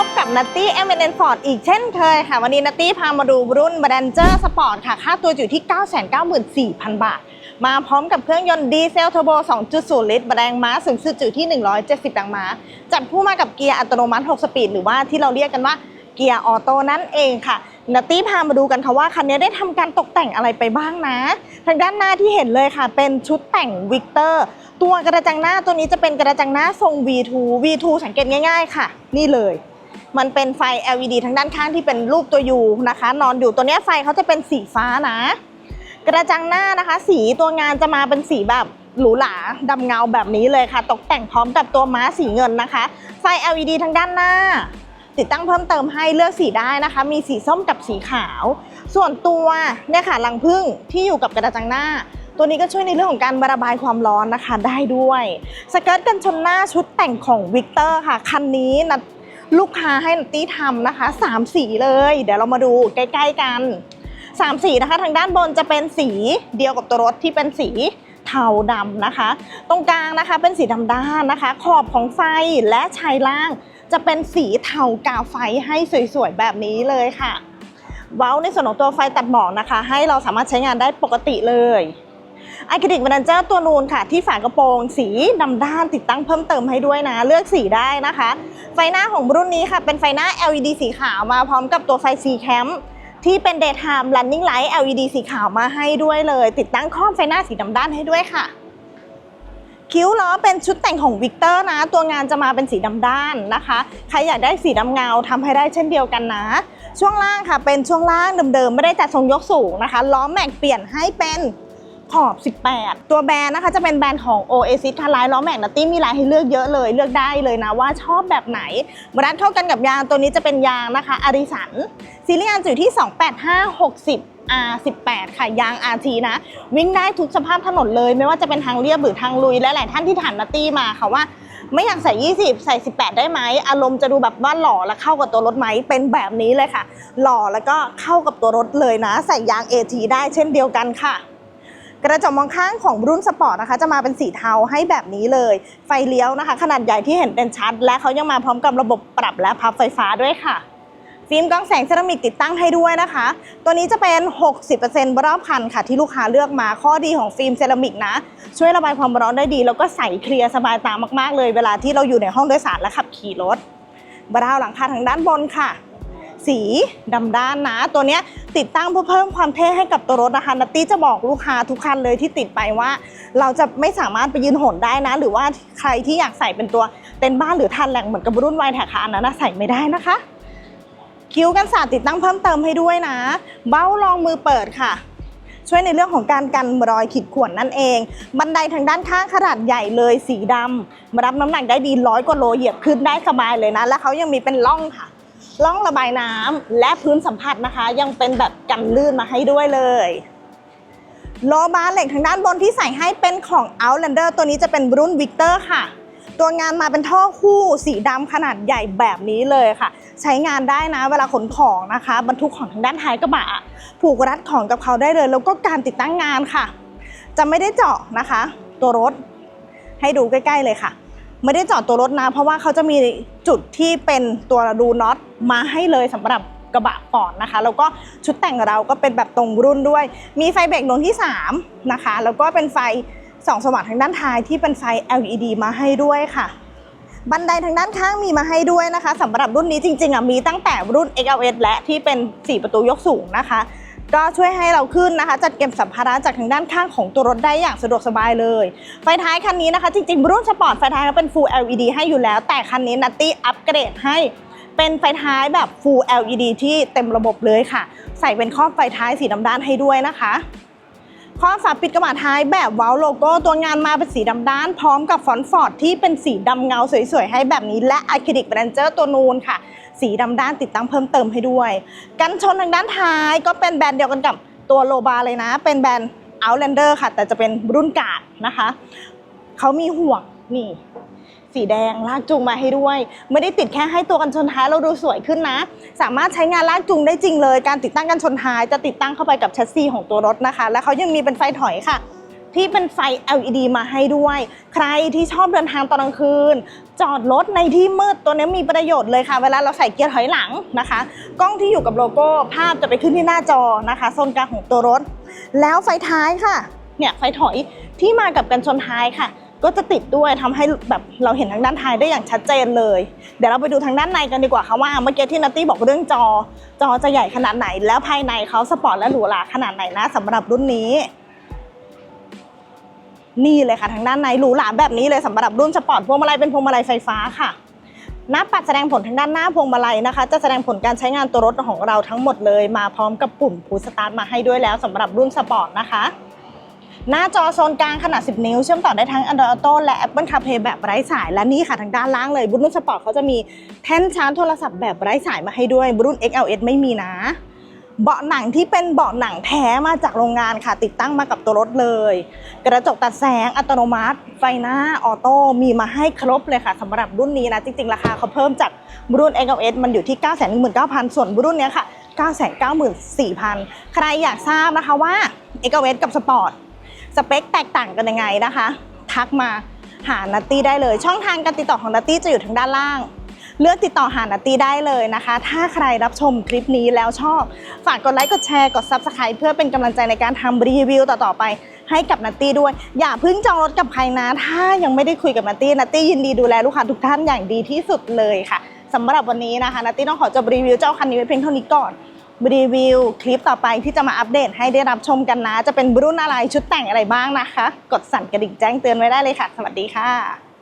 พบกับนัตตี้ m อ n Ford อีกเช่นเคยค่ะ วันนี้นัตตี้พามาดูรุ่น b r a n g e r Sport ค่ะ ค่าตัวอยู่ที่ 994,000 บาท มาพร้อมกับเครื่องยนต์ดีเซลเทอร์โบ 2.0 ลิตร แรงม้าสูงสุดอยู่ที่ 170 แรงม้า จัดผู้มากับเกียร์อัตโนมัติ 6 สปีด หรือว่าที่เราเรียกกันว่าเกียร์ออโต้นั่นเองค่ะนัตตี้พามาดูกันค่ะว่าคันนี้ได้ทำการตกแต่งอะไรไปบ้างนะ ทางด้านหน้าที่เห็นเลยค่ะ เป็นชุดแต่งวิกเตอร์ตัวกระจังหน้าตัวนี้จะเป็นกระจังหน้าทรง V2 V2 สังเกตง่าย ๆ ค่ะ นี่เลย มันเป็นไฟ LED ทางด้านข้างที่เป็นรูปตัวยูนะคะ นอนอยู่ตัวนี้ไฟเขาจะเป็นสีฟ้านะ กระจังหน้านะคะ สีตัวงานจะมาเป็นสีแบบหรูหราดำเงาแบบนี้เลยค่ะ ตกแต่งพร้อมกับตัวม้าสีเงินนะคะ ไฟ LED ทางด้านหน้า ติดตั้งเพิ่มเติมให้เลือกสีได้นะคะ มีสีส้มกับสีขาว ส่วนตัวเนี่ยค่ะรังผึ้งที่อยู่กับกระจังหน้า ตัวนี้ก็ช่วยในเรื่องของการระบายความร้อนนะคะได้ด้วย สเกิร์ตกันชนหน้าชุดแต่งของวิกเตอร์ค่ะ คันนี้นะ ลูกค้าให้นัตตี้ทำนะคะสามสีเลย เดี๋ยวเรามาดูใกล้ๆกันสามสีนะคะ ทางด้านบนจะเป็นสีเดียวกับตัวรถที่เป็นสีเทาดำนะคะ ตรงกลางนะคะเป็นสีดำด้านนะคะ ขอบของไฟและชายล่างจะเป็นสีเทากาวไฟให้สวยๆแบบนี้เลยค่ะ เว้าในส่วนของตัวไฟตัดหมอกนะคะ ให้เราสามารถใช้งานได้ปกติเลยไอคลิกวันเจอร์ตัวนูนค่ะ ที่ฝากระโปรงสีดำด้านติดตั้งเพิ่มเติมให้ด้วยนะ เลือกสีได้นะคะ ไฟหน้าของรุ่นนี้ค่ะ เป็นไฟหน้า LED สีขาวมาพร้อมกับตัวไฟ C Cam ที่เป็น Daytime Running Light LED สีขาวมาให้ด้วยเลย ติดตั้งครอบไฟหน้าสีดำด้านให้ด้วยค่ะ คิ้วล้อเป็นชุดแต่งของวิกเตอร์นะ ตัวงานจะมาเป็นสีดำด้านนะคะ ใครอยากได้สีดำเงาทำให้ได้เช่นเดียวกันนะ ช่วงล่างค่ะ เป็นช่วงล่างเดิมๆ ไม่ได้จัดทรงยกสูงนะคะ ล้อแม็กเปลี่ยนให้เป็น ขอบ 18 ตัวแบรนด์นะคะจะเป็นแบรนด์ของ Oasis ค่ะลายล้อแม็กนัตตี้มีลายให้เลือกเยอะเลย เลือกได้เลยนะว่าชอบแบบไหนบรัดเข้ากันกับยางตัวนี้จะเป็นยางนะคะอาริสันซีรีส์ยางอยู่ที่ 28560 R18 ค่ะยาง RT นะ วิ่งได้ทุกสภาพถนนเลย ไม่ว่าจะเป็นทางเรียบหรือทางลุยและหลายท่านที่ถามนัตตี้มาค่ะว่า ไม่อยากใส่ 20 ใส่ 18 ได้ไหมอารมณ์จะดูแบบว่าหล่อและเข้ากับตัวรถไหมเป็นแบบนี้เลยค่ะ หล่อแล้วก็เข้ากับตัวรถเลยนะ ใส่ยาง AT ได้เช่นเดียวกันค่ะ กระจกมองข้างของรุ่นสปอร์ตนะคะ จะมาเป็นสีเทาให้แบบนี้เลย ไฟเลี้ยวนะคะ ขนาดใหญ่ที่เห็นเป็นชัด และเขายังมาพร้อมกับระบบปรับและพับไฟฟ้าด้วยค่ะฟิล์มกล้องแสงเซรามิกติดตั้งให้ด้วยนะคะ ตัวนี้จะเป็น 60%รอบคันค่ะ ที่ลูกค้าเลือกมา ข้อดีของฟิล์มเซรามิกนะ ช่วยระบายความร้อนได้ดี แล้วก็ใสเคลียร์สบายตามากๆเลย เวลาที่เราอยู่ในห้องโดยสารและขับขี่รถบราวหลังคาทางด้านบนค่ะ สีดำด้านนะ ตัวนี้ติดตั้งเพื่อเพิ่มความเท่ให้กับตัวรถนะคะนัตตี้จะบอกลูกค้าทุกคันเลยที่ติดไปว่า เราจะไม่สามารถไปยืนหนได้นะ หรือว่าใครที่อยากใส่เป็นตัวเต็นบ้านหรือทันแหลงเหมือนกับรุ่นไวแท็กค่ะอันนั้นะใส่ไม่ได้นะคะคิ้วกันสาดติดตั้งเพิ่มเติมให้ด้วยนะ เบ้ารองมือเปิดค่ะ ช่วยในเรื่องของการกันรอยขีดข่วนนั่นเอง บันไดทางด้านข้างขนาดใหญ่เลยสีดำมารับน้ำหนักได้ดีร้อยกว่าโลเหยียบขึ้นได้สบายเลยนะ และเขายังมีเป็นร่องค่ะ ร่องระบายน้ำและพื้นสัมผัสนะคะ ยังเป็นแบบกันลื่นมาให้ด้วยเลยโลบาร์เหล็กทางด้านบนที่ใส่ให้เป็นของ Outlander ตัวนี้จะเป็นรุ่น Victor ค่ะ ตัวงานมาเป็นท่อคู่สีดำขนาดใหญ่แบบนี้เลยค่ะ ใช้งานได้นะเวลาขนของนะคะ บรรทุกของทางด้านท้ายกระบะผูกรัดของกับเขาได้เลย แล้วก็การติดตั้งงานค่ะ จะไม่ได้เจาะนะคะ ตัวรถให้ดูใกล้ ๆ เลยค่ะ ไม่ได้จาะตัวรถนะ เพราะว่าเขาจะมีจุดที่เป็นตัวรูน็อตมาให้เลยสำหรับกระบะฟอร์ดนะคะ แล้วก็ชุดแต่งเราก็เป็นแบบตรงรุ่นด้วย มีไฟเบรกดวงที่3นะคะแล้วก็เป็นไฟสองสว่างทางด้านท้ายที่เป็นไฟ LED มาให้ด้วยค่ะ บันไดทางด้านข้างมีมาให้ด้วยนะคะสำหรับรุ่นนี้จริงๆอะมีตั้งแต่รุ่น XLS และที่เป็น 4 ประตูยกสูงนะคะ ก็ช่วยให้เราขึ้นนะคะ จัดเก็บสัมภาระจากทางด้านข้างของตัวรถได้อย่างสะดวกสบายเลย ไฟท้ายคันนี้นะคะ จริงๆรุ่นสปอร์ตไฟท้ายเขาเป็น Full LED ให้อยู่แล้ว แต่คันนี้นัตตี้อัปเกรดให้เป็นไฟท้ายแบบ Full LED ที่เต็มระบบเลยค่ะ ใส่เป็นครอบไฟท้ายสีดำด้านให้ด้วยนะคะ ข้อฝาปิดกระบะท้ายแบบว้าโลโก้ตัวงานมาเป็นสีดำด้าน พร้อมกับฟอนต์ฟอร์ดที่เป็นสีดำเงาสวยๆ ให้แบบนี้ และอะคริลิกแบรนเจอร์ตัวนูนค่ะ สีดำด้านติดตั้งเพิ่มเติมให้ด้วย กันชนทางด้านท้ายก็เป็นแบรนด์เดียวกันกับตัวโลบาเลยนะ เป็นแบรนด์ Outlander ค่ะ แต่จะเป็นรุ่นกาดนะคะ เขามีห่วงนี่ สีแดงลากจูงมาให้ด้วย ไม่ได้ติดแค่ให้ตัวกันชนท้ายเราดูสวยขึ้นนะ สามารถใช้งานลากจูงได้จริงเลย การติดตั้งกันชนท้ายจะติดตั้งเข้าไปกับแชสซีของตัวรถนะคะ และเขายังมีเป็นไฟถอยค่ะที่เป็นไฟ LED มาให้ด้วย ใครที่ชอบเดินทางตอนกลางคืน จอดรถในที่มืดตัวนี้มีประโยชน์เลยค่ะ เวลาเราใส่เกียร์ถอยหลังนะคะ กล้องที่อยู่กับโลโก้ภาพจะไปขึ้นที่หน้าจอนะคะโซนกลางของตัวรถ แล้วไฟท้ายค่ะ เนี่ยไฟถอยที่มากับกันชนท้ายค่ะ ก็จะติดด้วยทำให้แบบเราเห็นทางด้านท้ายได้อย่างชัดเจนเลย เดี๋ยวเราไปดูทางด้านในกันดีกว่าค่ะว่าเมื่อกี้ที่นัตตี้บอกเรื่องจอ จอจะใหญ่ขนาดไหน แล้วภายในเขาสปอร์ตและหรูหราขนาดไหนนะสำหรับรุ่นนี้ นี่เลยค่ะทางด้านในหรูหราแบบนี้เลยสำหรับรุ่นสปอร์ตพวงมาลัยเป็นพวงมาลัยไฟฟ้าค่ะหน้าปัดแสดงผลทางด้านหน้าพวงมาลัยนะคะ จะแสดงผลการใช้งานตัวรถของเราทั้งหมดเลย มาพร้อมกับปุ่มพูสตาร์ทมาให้ด้วยแล้วสำหรับรุ่นสปอร์ตนะคะ หน้าจอโซนกลางขนาด 10 นิ้ว เชื่อมต่อได้ทั้ง Android Auto และ Apple CarPlay แบบไร้สาย และนี่ค่ะทางด้านล่างเลยบุรุ่นสปอร์ตเขาจะมีแท่นชาร์จโทรศัพท์แบบไร้สายมาให้ด้วยบุรุ่น XLS ไม่มีนะ เบาะหนังที่เป็นเบาะหนังแท้มาจากโรงงานค่ะ ติดตั้งมากับตัวรถเลย กระจกตัดแสงอัตโนมัติ ไฟหน้าออโต้มีมาให้ครบเลยค่ะสำหรับรุ่นนี้นะ จริงๆ ราคาเขาเพิ่มจากรุ่น XLS มันอยู่ที่ 9 1 9 0 0 0 ส่วนรุ่นเนี้ยค่ะ994,000 ใครอยากทราบนะคะว่า XLS กับสปอร์ต สเปคแตกต่างกันยังไงนะคะ ทักมาหานัตตี้ได้เลย ช่องทางการติดต่อของนัตตี้จะอยู่ทางด้านล่าง เลือกติดต่อหานัตตี้ได้เลยนะคะ ถ้าใครรับชมคลิปนี้แล้วชอบ ฝากกดไลค์กดแชร์กด Subscribe เพื่อเป็นกำลังใจในการทำรีวิวต่อๆไป ให้กับนัตตี้ด้วย อย่าเพิ่งจองรถกับใครนะ ถ้ายังไม่ได้คุยกับนัตตี้นัตตี้ยินดีดูแลลูกค้าทุกท่านอย่างดีที่สุดเลยค่ะสำหรับวันนี้นะคะนัตตี้ต้องขอจบรีวิวเจ้าคันนี้ไว้เพียงเท่านี้ก่อน รีวิวคลิปต่อไปที่จะมาอัปเดตให้ได้รับชมกันนะ จะเป็นรุ่นอะไรชุดแต่งอะไรบ้างนะคะ กดสั่นกระดิ่งแจ้งเตือนไว้ได้เลยค่ะ สวัสดีค่ะ